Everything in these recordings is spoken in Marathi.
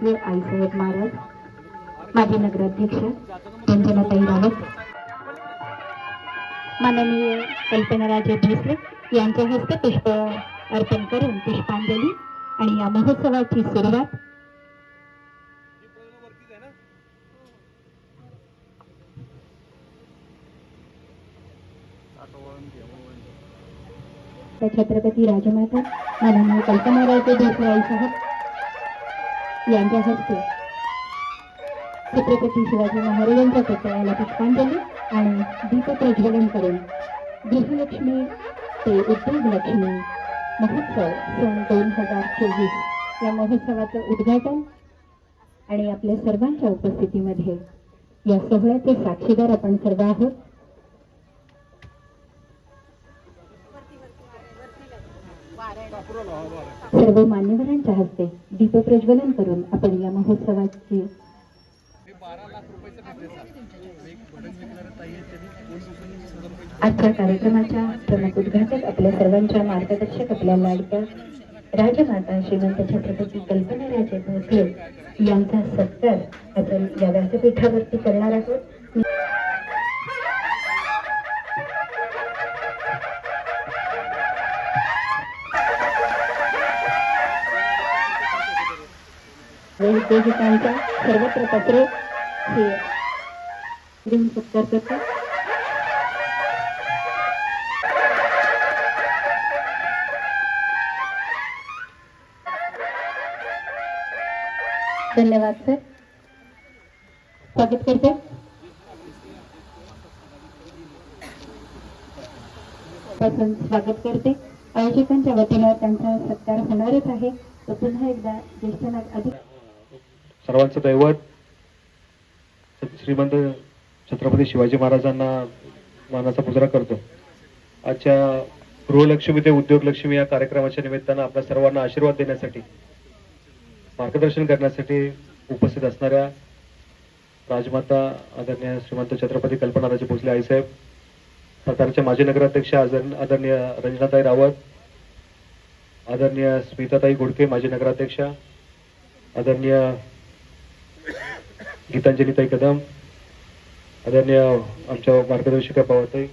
ठिकाणी आईसाहेब महाराज माजी नगराध्यक्ष रंजनाताई रावत. माननीय कल्पनाराजे भोसले यांच्या हस्ते पुष्प अर्पण करून पुष्पांजली आणि या महोत्सवाची सुरुवात. तर छत्रपती राजमाता माननीय कल्पनाराजे भोसले साहेब. यांच्यासारखे छत्रपती शिवाजी महाराजांच्या पुतळ्याला पुष्पांजली आणि दीपप्रज्वलन करून गृहलक्ष्मी ते उद्योगलक्ष्मी महोत्सव सन दोन हजार चोवीस या महोत्सवाचं उद्घाटन आणि आपल्या सर्वांच्या उपस्थितीमध्ये या सोहळ्याचे साक्षीदार आपण सर्व आहोत. सर्व मान्यवरांच्या हस्ते दीपप्रज्वलन करून आपण या महोत्सवाची आजच्या कार्यक्रमाच्या प्रमुख उद्घाटक आपल्या सर्वांच्या मार्गदर्शक आपल्या लाडक्या राजमाता श्रीमंत छत्रपती कल्पनाराजे भोसले यांचा सत्कार आपण या व्यासपीठावरती करणार आहोत. उद्योजकांचा सर्वत्र पत्रे हे देऊन सत्कार करतात धन्यवाद सर. स्वागत करते. पासून स्वागत करते. आयोजकांच्या वतीनं त्यांचा सत्कार होणारच आहे. तर पुन्हा एकदा ज्येष्ठ अधिक सर्वांचं दैवत. श्रीमंत छत्रपती शिवाजी महाराजांना मानाचा मुजरा करतो. आजच्या गृहलक्ष्मी ते उद्योगलक्ष्मी या कार्यक्रमाच्या निमित्तानं आपल्या सर्वांना आशीर्वाद देण्यासाठी मार्गदर्शन करण्यासाठी उपस्थित असणाऱ्या राजमाता आदरणीय श्रीमंत छत्रपती कल्पनाराजे भोसले आईसाहेब सातारच्या माजी नगराध्यक्ष आदर- आदरणीय रंजनाताई रावत आदरणीय स्मिताताई गोडके माजी नगराध्यक्षा आदरणीय गीतांजलीताई कदम आदरणीय आमच्या मार्गदर्शिका पवारताई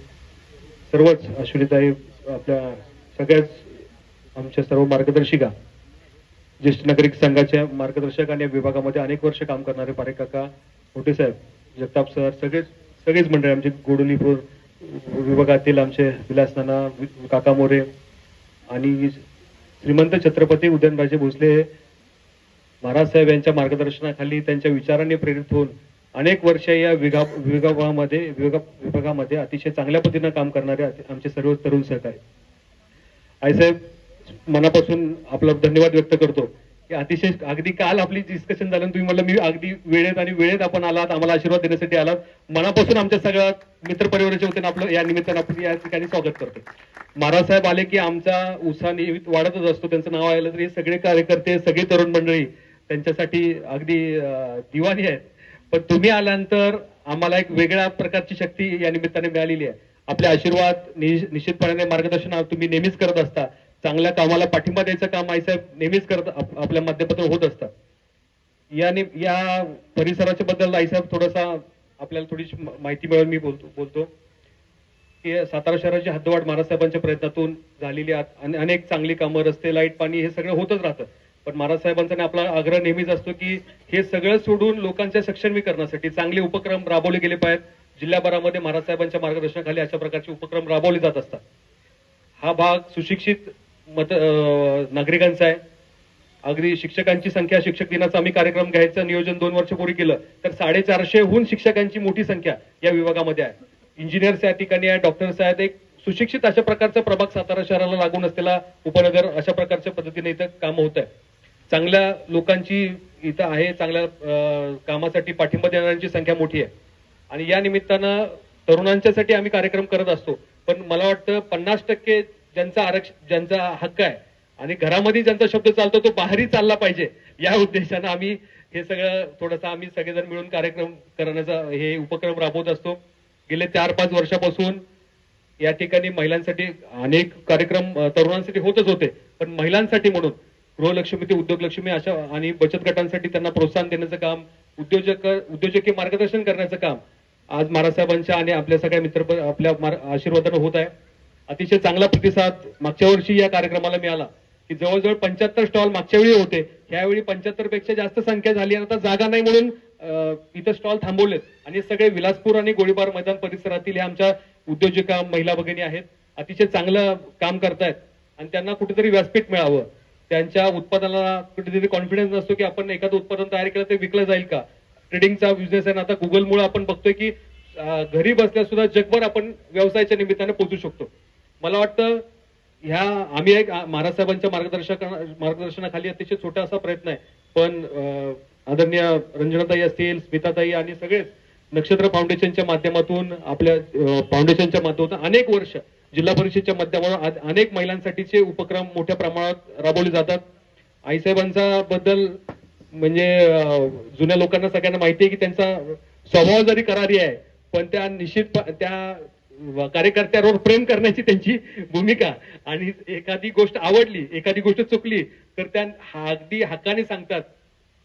सर्वच अश्विनीताई आपल्या सगळ्याच आमच्या सर्व मार्गदर्शिका ज्येष्ठ नागरिक संघाच्या मार्गदर्शक आणि विभागामध्ये अनेक वर्ष काम करणारे पारे काका मोठे साहेब जगताप सर सगळेच सगळेच मंडळी आमचे गोडुलीपूर विभागातील आमचे विलास नाना वि- काका मोरे आणि श्रीमंत छत्रपती उदयनराजे भोसले हे महाराज साहेब यांच्या मार्गदर्शनाखाली त्यांच्या विचारांनी प्रेरित होऊन अनेक वर्ष या विगा विभागामध्ये विभागा विभागामध्ये अतिशय चांगल्या पद्धतीनं काम करणारे आमचे सर्व तरुण सहकारी आईसाहेब मनापासून आपला धन्यवाद व्यक्त करतो. की अतिशय अगदी काल आपली डिस्कशन झालं आणि तुम्ही म्हणलं मी अगदी वेळेत आणि वेळेत आपण आलात आम्हाला आशीर्वाद देण्यासाठी आलात. मनापासून आमच्या सगळ्या मित्रपरिवाराच्या वतीनं आपलं या निमित्तानं आपण या ठिकाणी स्वागत करतो. महाराज साहेब आले की आमचा उत्साह नेहमी वाढतच असतो. त्यांचं नाव आलं तरी हे सगळे कार्यकर्ते सगळे तरुण मंडळी त्यांच्यासाठी अगदी दिवाणी आहेत पण तुम्ही आल्यानंतर आम्हाला एक वेगळ्या प्रकारची शक्ती या निमित्ताने मिळालेली आहे. आपले आशीर्वाद नि- निश्चितपणे मार्गदर्शन तुम्ही नेहमीच करत असता. चांगल्या कामाला पाठिंबा द्यायचं काम आईसाहेब नेहमीच करत आपल्या माध्यमातून होत असतात याने या परिसराच्या बद्दल आईसाहेब थोडासा आपल्याला थोडीशी माहिती मिळून मी बोलतो बोलतो. की सातारा शहराची हद्दवाढ महाराजसाहेबांच्या प्रयत्नातून झालेली अनेक चांगली कामं रस्ते लाइट पाणी हे सगळं होतच राहतं. पण महाराजसाहेबांचा आणि आपला आग्रह नेहमीच असतो की हे सगळं सोडून लोकांच्या सक्षमीकरणासाठी चांगले उपक्रम राबवले गेले पाहिजेत. जिल्ह्याभरामध्ये महाराजसाहेबांच्या मार्गदर्शनाखाली अशा प्रकारचे उपक्रम राबवले जात असतात. हा भाग सुशिक्षित मत अं, नागरिकांचा आहे. अगदी शिक्षकांची संख्या शिक्षक दिनाचा आम्ही कार्यक्रम घ्यायचं नियोजन दोन वर्षापूर्वी केलं तर साडेचारशेहून शिक्षकांची मोठी संख्या या विभागामध्ये आहे. इंजिनियर्स या ठिकाणी आहे डॉक्टर्स आहेत. एक सुशिक्षित अशा प्रकारचा प्रभाग सातारा शहराला लागून असलेला उपनगर अशा प्रकारच्या पद्धतीने इथं काम होत आहे चांगल्या लोकांची इथं आहे चांगल्या कामासाठी पाठिंबा देणाऱ्यांची संख्या मोठी आहे. आणि या निमित्तानं तरुणांच्यासाठी आम्ही कार्यक्रम करत असतो. पण मला वाटतं पन्नास टक्के ज्यांचा आरक्षण ज्यांचा हक्क आहे आणि घरामध्ये ज्यांचा शब्द चालतो तो बाहेरही चालला पाहिजे या उद्देशानं आम्ही हे सगळं थोडंसं आम्ही सगळेजण मिळून कार्यक्रम करण्याचा हे उपक्रम राबवत असतो. गेले चार पाच वर्षापासून या ठिकाणी महिलांसाठी अनेक कार्यक्रम तरुणांसाठी होतच होते. पण महिलांसाठी म्हणून गृहलक्ष्मी ते उद्योगलक्ष्मी अशा आणि बचत गटांसाठी त्यांना प्रोत्साहन देण्याचं काम उद्योजक उद्योजकीय मार्गदर्शन करण्याचं काम आज महाराजसाहेबांच्या आणि आपल्या सगळ्या मित्र आपल्या आशीर्वादानं होत आहे. अतिशय चांगला प्रतिसाद मागच्या वर्षी या कार्यक्रमाला मिळाला की जवळजवळ पंच्याहत्तर स्टॉल मागच्या वेळी होते. ह्यावेळी पंच्याहत्तरपेक्षा जास्त संख्या झाली आणि आता जागा नाही म्हणून इथं स्टॉल थांबवलेत. आणि हे सगळे विलासपूर आणि गोळीबार मैदान परिसरातील हे आमच्या उद्योजका महिला भगिनी आहेत. अतिशय चांगलं काम करतायत आणि त्यांना कुठेतरी व्यासपीठ मिळावं. त्यांच्या उत्पादनाला कुठेतरी कॉन्फिडन्स नसतो की आपण एखादं उत्पादन तयार केलं ते विकलं जाईल का? ट्रेडिंगचा बिझनेस आहे ना आता गुगलमुळे आपण बघतोय की घरी बसल्या सुद्धा जगभर आपण व्यवसायाच्या निमित्ताने पोहोचू शकतो. मला वाटतं ह्या आम्ही एक महाराज साहेबांच्या मार्गदर्शक मार्गदर्शनाखाली अतिशय छोटा असा प्रयत्न आहे. पण आदरणीय रंजनाताई असतील स्मिताताई आणि सगळेच नक्षत्र फाउंडेशनच्या माध्यमातून आपल्या फाउंडेशनच्या माध्यमातून अनेक वर्ष जिल्हा परिषदच्या माध्यमातून अनेक महिलांसाठीचे उपक्रम मोठ्या प्रमाणात राबवले जातात. आईसाहेबांचा बद्दल म्हणजे जुन्या लोकांना सगळ्यांना माहिती आहे की त्यांचा स्वभाव जरी करारी आहे पण त्या निश्चित त्या कार्यकर्त्यावर प्रेम करण्याची त्यांची भूमिका. आणि एखादी गोष्ट आवडली एखादी गोष्ट चुकली तर त्या अगदी हक्काने सांगतात.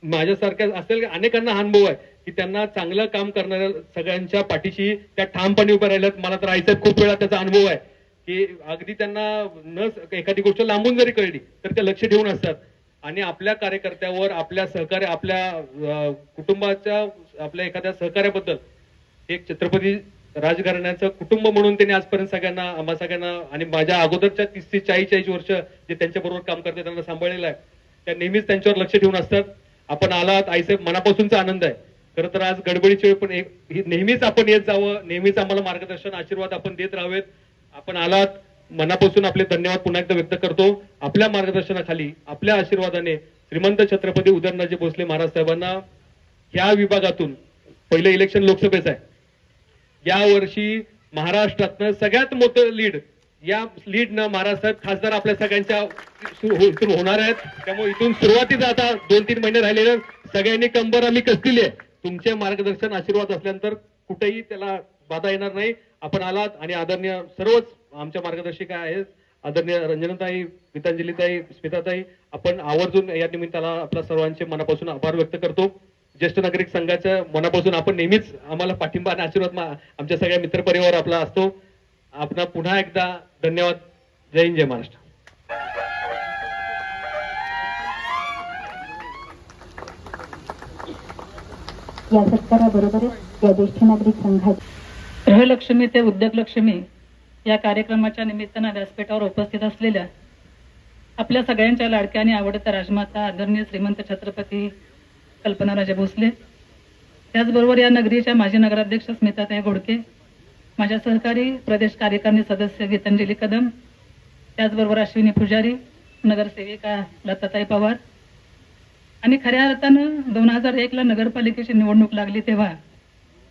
माझ्यासारख्या असेल अनेकांना अनुभव आहे की त्यांना चांगलं काम करणाऱ्या सगळ्यांच्या पाठीशी त्या ठामपणे उभ्या राहिल्यात. मला तर आईसाहेब खूप वेळा त्याचा अनुभव आहे. की अगदी त्यांना न एखादी गोष्ट लांबून जरी कळली तर ते लक्ष ठेवून असतात. आणि आपल्या कार्यकर्त्यावर आपल्या सहकार्य आपल्या कुटुंबाच्या आपल्या एखाद्या सहकार्याबद्दल एक छत्रपती राजघराण्याचं कुटुंब म्हणून त्यांनी आजपर्यंत सगळ्यांना आम्हा सगळ्यांना आणि माझ्या अगोदरच्या तीस ते चाळीस चाळीस वर्ष जे त्यांच्या बरोबर काम करते त्यांना सांभाळलेलं आहे. त्या नेहमीच त्यांच्यावर लक्ष ठेवून असतात. आपण आलात आईसाहेब मनापासूनचा आनंद आहे. खरं तर आज गडबडीची वेळ पण एक- नेहमीच आपण येत जावं नेहमीच आम्हाला मार्गदर्शन आशीर्वाद आपण देत राहावेत. आपण आलात मनापासून आपले धन्यवाद पुन्हा एकदा व्यक्त करतो. आपल्या मार्गदर्शनाखाली आपल्या आशीर्वादाने श्रीमंत छत्रपती उदयनराजे भोसले महाराज साहेबांना या विभागातून पहिलं इलेक्शन लोकसभेचं आहे. या वर्षी महाराष्ट्रातनं सगळ्यात मोठं लीड या लीडनं महाराज साहेब खासदार आपल्या सगळ्यांच्या हो, इथून होणार आहेत. त्यामुळे इथून सुरुवातीचा आता दोन तीन महिने राहिलेले सगळ्यांनी कंबर आम्ही कसलेली आहे? तुमचे मार्गदर्शन आशीर्वाद असल्यानंतर कुठेही त्याला बाधा येणार नाही. आपण आलात आणि आदरणीय सर्वच आमच्या मार्गदर्शिका आहेत. आदरणीय रंजनाताई गीतांजलीताई स्मिताताई आपण आवर्जून या निमित्ताला आपल्या सर्वांचे मनापासून आभार व्यक्त करतो. ज्येष्ठ नागरिक संघाच्या मनापासून आपण नेहमीच आम्हाला पाठिंबा आणि आशीर्वाद आमच्या सगळ्या मित्रपरिवार आपला असतो. आपण पुन्हा एकदा धन्यवाद. जय हिंद जय महाराष्ट्र. या सत्काराबरोबरच या ज्येष्ठ नागरिक संघाचे गृहलक्ष्मी ते उद्योगलक्ष्मी या कार्यक्रमाच्या निमित्तानं व्यासपीठावर उपस्थित असलेल्या आपल्या सगळ्यांच्या लाडक्या आणि आवडत्या राजमाता आदरणीय श्रीमंत छत्रपती कल्पनाराजे भोसले त्याचबरोबर या नगरीच्या माजी नगराध्यक्ष स्मिताताई घोडके माझ्या सहकारी प्रदेश कार्यकारिणी सदस्य गीतांजली कदम त्याचबरोबर अश्विनी पुजारी नगरसेविका लताताई पवार. आणि खऱ्या अर्थानं दोन हजार एकला नगरपालिकेची निवडणूक लागली तेव्हा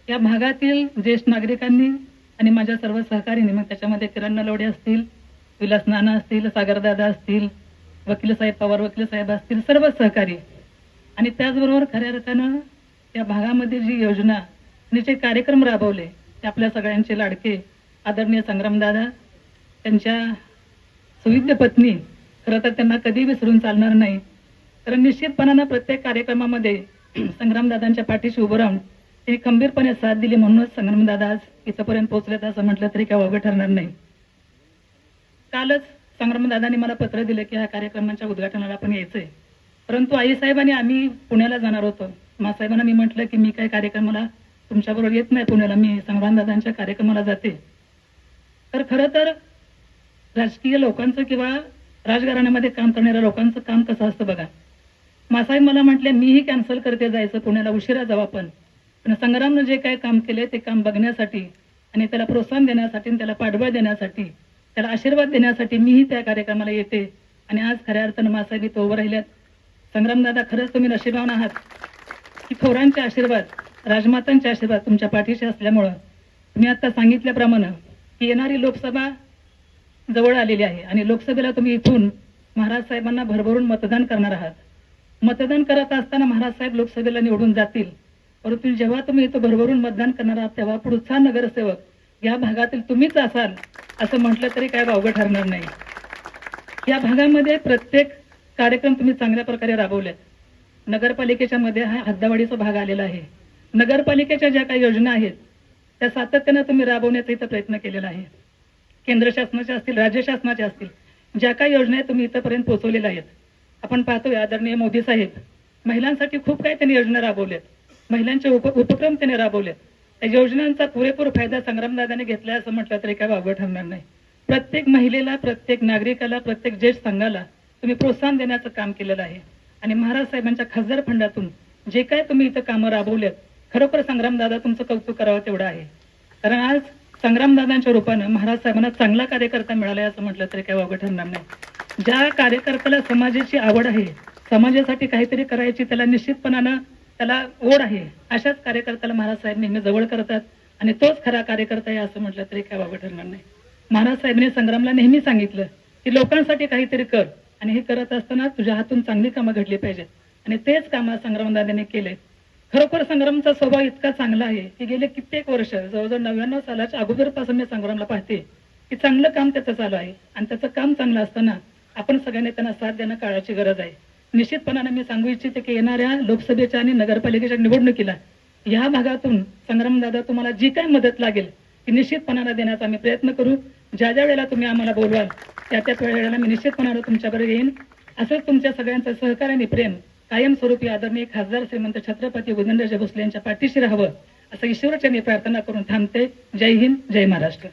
या भागातील ज्येष्ठ नागरिकांनी आणि माझ्या सर्व सहकारीने मग त्याच्यामध्ये किरण नलवडे असतील विलास नाना असतील सागरदादा असतील वकील साहेब पवार वकील साहेब असतील सर्व सहकारी. आणि त्याचबरोबर खऱ्या अर्थानं या भागामध्ये जी योजना आणि जे कार्यक्रम राबवले ते आपल्या सगळ्यांचे लाडके आदरणीय संग्रामदादा त्यांच्या सुविद्य पत्नी खरं तर त्यांना कधी विसरून चालणार नाही. कारण निश्चितपणानं प्रत्येक कार्यक्रमामध्ये संग्रामदादांच्या पाठीशी उभं राहून हे खंबीरपणे साथ दिली म्हणूनच संग्रामदादा आज इथंपर्यंत पोहोचलेत असं म्हटलं तरी काय वावगं ठरणार नाही. कालच संग्रामदादांनी मला पत्र दिलं की ह्या कार्यक्रमाच्या उद्घाटनाला आपण यायचंय. परंतु आईसाहेबांनी आम्ही पुण्याला जाणार होतो. मासाहेबांना मी म्हटलं की मी काही कार्यक्रमाला तुमच्याबरोबर येत नाही पुण्याला मी संग्रामदादांच्या कार्यक्रमाला जाते. तर खरं तर राजकीय लोकांचं किंवा राजघराण्यामध्ये काम करणाऱ्या लोकांचं काम कसं असतं बघा. मासाहेब मला म्हटले मीही कॅन्सल करते जायचं पुण्याला उशिरा जाऊ आपण. पण संग्रामनं जे काय काम केले ते काम बघण्यासाठी आणि त्याला प्रोत्साहन देण्यासाठी आणि त्याला पाठबळ देण्यासाठी त्याला आशीर्वाद देण्यासाठी मीही त्या कार्यक्रमाला येते. आणि आज खऱ्या अर्थानं मासाहेब इथं उभं राहिल्यात संग्रामदादा खरंच तुम्ही नशिबान आहात. की थोरांचे आशीर्वाद राजमातांचे आशीर्वाद तुमच्या पाठीशी असल्यामुळं तुम्ही आता सांगितल्याप्रमाणे की येणारी लोकसभा जवळ आलेली आहे आणि लोकसभेला तुम्ही इथून महाराज साहेबांना भरभरून मतदान करणार आहात. मतदान करत असताना महाराज साहेब लोकसभेला निवडून जातील. परंतु जेव्हा तुम्ही इथं भरभरून मतदान करणार आहात तेव्हा पुढचा नगरसेवक या भागातील तुम्हीच असाल असं म्हटलं तरी काय वावगं ठरणार नाही. या भागामध्ये प्रत्येक कार्यक्रम तुम्ही चांगल्या प्रकारे राबवलेत. नगरपालिकेच्या मध्ये हा हद्दावाडीचा भाग आलेला आहे. नगरपालिकेच्या ज्या काही योजना आहेत त्या सातत्यानं तुम्ही राबवण्याचा इथं प्रयत्न केलेला आहे. केंद्र शासनाच्या असतील राज्य शासनाच्या असतील ज्या काही योजना आहेत तुम्ही इथंपर्यंत पोहोचवलेल्या आहेत. आपण पाहतोय आदरणीय मोदी साहेब महिलांसाठी खूप काही त्यांनी योजना राबवल्यात. महिलांचे उप उपक्रम त्यांनी राबवलेत त्या योजनांचा पुरेपूर फायदा संग्रामदादाने घेतला असं म्हटलं तरी काय वावगं ठरणार नाही. प्रत्येक महिलेला प्रत्येक नागरिकाला प्रत्येक ज्येष्ठ संघाला तुम्ही प्रोत्साहन देण्याचं काम केलेलं आहे. आणि महाराज साहेबांच्या खासदार फंडातून जे काय तुम्ही इथं कामं राबवलेत खरोखर संग्रामदादा तुमचं कौतुक करावं तेवढं आहे. कारण आज संग्रामदादांच्या रूपानं महाराज साहेबांना चांगला कार्यकर्ता मिळालाय असं म्हटलं तरी काय वावगं ठरणार नाही. ज्या कार्यकर्त्याला समाजाची आवड आहे समाजासाठी काहीतरी करायची त्याला निश्चितपणानं त्याला ओढ आहे. अशाच कार्यकर्त्याला महाराज साहेब नेहमी जवळ करतात आणि तोच खरा कार्यकर्ता आहे असं म्हटलं तरी काय बाबा ठरणार नाही. महाराज साहेबांनी संग्रामला नेहमी सांगितलं की लोकांसाठी काहीतरी कर आणि हे करत असताना तुझ्या हातून चांगली कामं घडली पाहिजेत. आणि तेच कामं संग्रामदादांनी केले खरोखर संग्रामचा स्वभाव इतका चांगला आहे की गेले कित्येक वर्ष जवळजवळ नव्याण्णव सालाच्या अगोदरपासून मी संग्रामला पाहते की चांगलं काम त्याचं चालू आहे आणि त्याचं काम चांगलं असताना आपण सगळ्यांनी त्यांना साथ देणं काळाची गरज आहे. निश्चितपणाने मी सांगू इच्छिते की येणाऱ्या लोकसभेच्या आणि नगरपालिकेच्या निवडणुकीला या भागातून संग्रामदादा तुम्हाला जी काय मदत लागेल ती निश्चितपणाला देण्याचा आम्ही प्रयत्न करू. ज्या ज्या वेळेला तुम्ही आम्हाला बोलवाल त्या त्या वेळेला मी निश्चितपणाने तुमच्याकडे येईन. असंच तुमच्या सगळ्यांचं सहकार्य आणि प्रेम कायमस्वरूपी आदरणीय खासदार श्रीमंत छत्रपती उदयनराजे भोसले यांच्या पाठीशी राहावं असं ईश्वराच्या मी प्रार्थना करून थांबते. जय हिंद जय महाराष्ट्र.